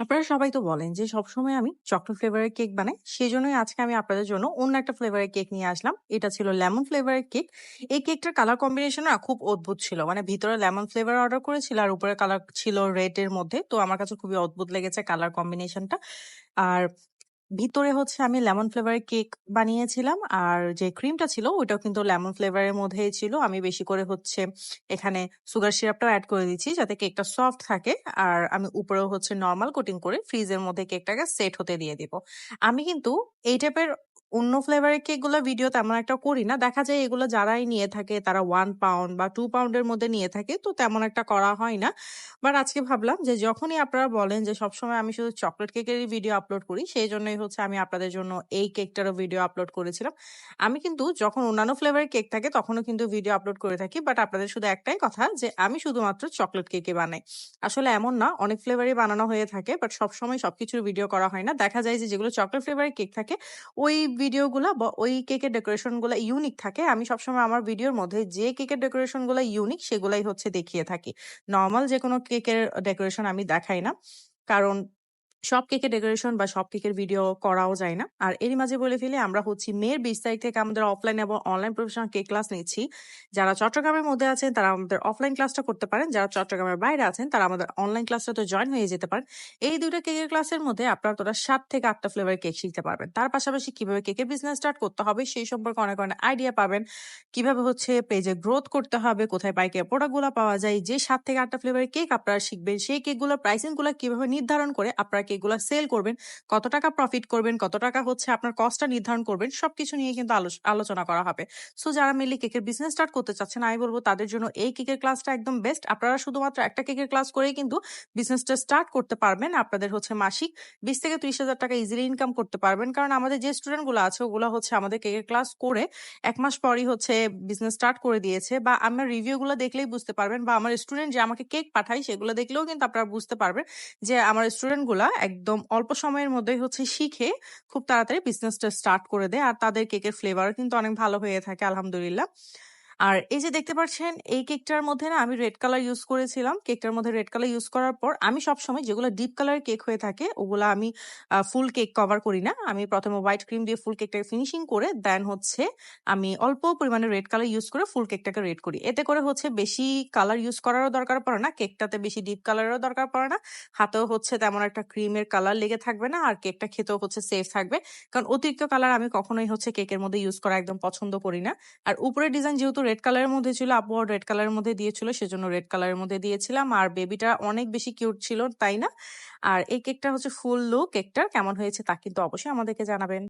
আপনারা সবাই তো বলেন যে সবসময় আমি চকলেট ফ্লেভারের কেক বানাই। সেই জন্যই আজকে আমি আপনাদের জন্য অন্য একটা ফ্লেভারের কেক নিয়ে আসলাম। এটা ছিল লেমন ফ্লেভারের কেক। এই কেকটার কালার কম্বিনেশন না খুব অদ্ভুত ছিল। মানে ভিতরে লেমন ফ্লেভার অর্ডার করেছিল আর উপরে কালার ছিল রেড এর মধ্যে। তো আমার কাছে খুবই অদ্ভুত লেগেছে কালার কম্বিনেশনটা। আর ভিতরে হচ্ছে আমি লেমন ফ্লেভারের কেক বানিয়েছিলাম। আর যে ক্রিমটা ছিল, ওইটাও কিন্তু লেমন ফ্লেভারের মধ্যেই ছিল। আমি বেশি করে হচ্ছে এখানে সুগার সিরাপটাও অ্যাড করে দিচ্ছি যাতে কেকটা সফট থাকে। আর আমি উপরেও হচ্ছে নর্মাল কোটিং করে ফ্রিজের মধ্যে কেকটাকে সেট হতে দিয়ে দিব। আমি কিন্তু এই টাইপের অন্য ফ্লেভারের কেকগুলো ভিডিও তেমন একটা করি না। দেখা যায় এগুলো যারাই নিয়ে থাকে তারা ওয়ান পাউন্ড বা 2 পাউন্ডের মধ্যে নিয়ে থাকে। তো তেমন একটা করা হয় না। বাট আজকে ভাবলাম যে যখনই আপনারা বলেন যে সবসময় আমি শুধু চকলেট কেকেরই ভিডিও আপলোড করি, সেই জন্যই হচ্ছে আমি আপনাদের জন্য এই কেকটারও ভিডিও আপলোড করেছিলাম। আমি কিন্তু যখন অন্যান্য ফ্লেভারের কেক থাকে তখনও কিন্তু ভিডিও আপলোড করে থাকি। বাট আপনাদের শুধু একটাই কথা যে আমি শুধুমাত্র চকলেট কেকই বানাই। আসলে এমন না অনেক ফ্লেভারই বানানো হয়ে থাকে। বাট সবসময় সবকিছুর ভিডিও করা হয় না। দেখা যায় যে যেগুলো চকলেট ফ্লেভারের কেক থাকে ওই ভিডিওগুলা বা ওই কেকের ডেকোরেশনগুলো ইউনিক থাকে। আমি সবসময় আমার ভিডিওর মধ্যে যে কেকের ডেকোরেশনগুলো ইউনিক সেগুলাই হচ্ছে দেখিয়ে থাকি। নর্মাল যে কোনো কেকের ডেকোরেশন আমি দেখাই না। কারণ সব কেকের ডেকোরেশন বা সব কেকের ভিডিও করাও যায় না। আর এরই মাঝে বলে ফেলি আমরা হচ্ছি মের ২০ তারিখ থেকে আমাদের অফলাইন এবং অনলাইন প্রফেশনাল কেক ক্লাস নিচ্ছি। যারা চট্টগ্রামের মধ্যে আছেন তারা আমাদের অফলাইন ক্লাসটা করতে পারেন। যারা চট্টগ্রামের বাইরে আছেন তারা আমাদের অনলাইন ক্লাসটাতে জয়েন হয়ে যেতে পারেন। এই ২ টা কেকের ক্লাসের মধ্যে আপনারা তোরা সাত থেকে ৮ টা ফ্লেভারের কেক শিখতে পারবেন। তার পাশাপাশি কীভাবে কেকের বিজনেস স্টার্ট করতে হবে সেই সম্পর্কে অনেক, অনেক আইডিয়া পাবেন। কীভাবে হচ্ছে পেজে গ্রোথ করতে হবে, কোথায় পাইকারি প্রোডাক্টগুলা পাওয়া যায়। যে সাত থেকে ৮ টা ফ্লেভারের কেক আপনারা শিখবেন সেই কেকগুলোর প্রাইসিংগুলা কীভাবে নির্ধারণ করে আপনারা কেকগুলা সেল করবেন। কত টাকা প্রফিট করবেন, কত টাকা হচ্ছে আপনার কস্টটা নির্ধারণ করবেন সবকিছু নিয়ে কিন্তু আলোচনা করা হবে। সো যারা মেইনলি কেকের বিজনেস স্টার্ট করতে চাচ্ছেন আমি বলব তাদের জন্য এই কেকের ক্লাসটা একদম বেস্ট। আপনারা শুধুমাত্র একটা কেকের ক্লাস করেই কিন্তু বিজনেসটা স্টার্ট করতে পারবেন। আপনাদের হচ্ছে মাসিক ২০ থেকে ৩০ হাজার টাকা ইজিলি ইনকাম করতে পারবেন। কারণ আমাদের যে স্টুডেন্টগুলো আছে ওগুলো হচ্ছে আমাদের কেকের ক্লাস করে এক মাস পরই হচ্ছে বিজনেস স্টার্ট করে দিয়েছে বা আমার রিভিউ গুলো দেখলেই বুঝতে পারবেন বা আমার স্টুডেন্ট যে আমাকে কেক পাঠায় সেগুলো দেখলেও কিন্তু আপনারা বুঝতে পারবেন যে আমার স্টুডেন্টগুলা একদম অল্প সময়ের মধ্যে হচ্ছে শিখে খুব তাড়াতাড়ি বিজনেসটা স্টার্ট করে দেয়। আর তাদের কেকের ফ্লেভারও কিন্তু অনেক ভালো হয়ে থাকে, আলহামদুলিল্লাহ। আর এই যে দেখতে পাচ্ছেন, এই কেকটার মধ্যে না আমি রেড কালার ইউজ করেছিলাম। কেকটার মধ্যে রেড কালার ইউজ করার পর আমি সবসময় যেগুলো ডিপ কালারের কেক হয়ে থাকে, ওগুলো আমি ফুল কেক কভার করি না। আমি প্রথমে হোয়াইট ক্রিম দিয়ে ফুল কেকটাকে ফিনিশিং করে, দেন হচ্ছে আমি অল্প পরিমাণে রেড কালার ইউজ করে ফুল কেকটাকে রেড করি। এতে করে হচ্ছে বেশি কালার ইউজ করারও দরকার পড়ে না। কেকটাতে বেশি ডিপ কালারেরও দরকার পড়ে না। হাতেও হচ্ছে তেমন একটা ক্রিমের কালার লেগে থাকবে না। আর কেকটা খেতেও হচ্ছে সেফ থাকবে। কারণ অতিরিক্ত কালার আমি কখনোই হচ্ছে কেকের মধ্যে ইউজ করা একদম পছন্দ করি না। আর উপরের ডিজাইন যেহেতু রেড কালারের মধ্যে ছিল আপু রেড কালারের মধ্যে দিয়েছিল, সেজন্য রেড কালারের মধ্যে দিয়েছিলাম। আর বেবিটা অনেক বেশি কিউট ছিল, তাই না? আর এই কেকটা হচ্ছে ফুল লুক কেকটার কেমন হয়েছে তা কিন্তু অবশ্যই আমাদেরকে জানাবেন।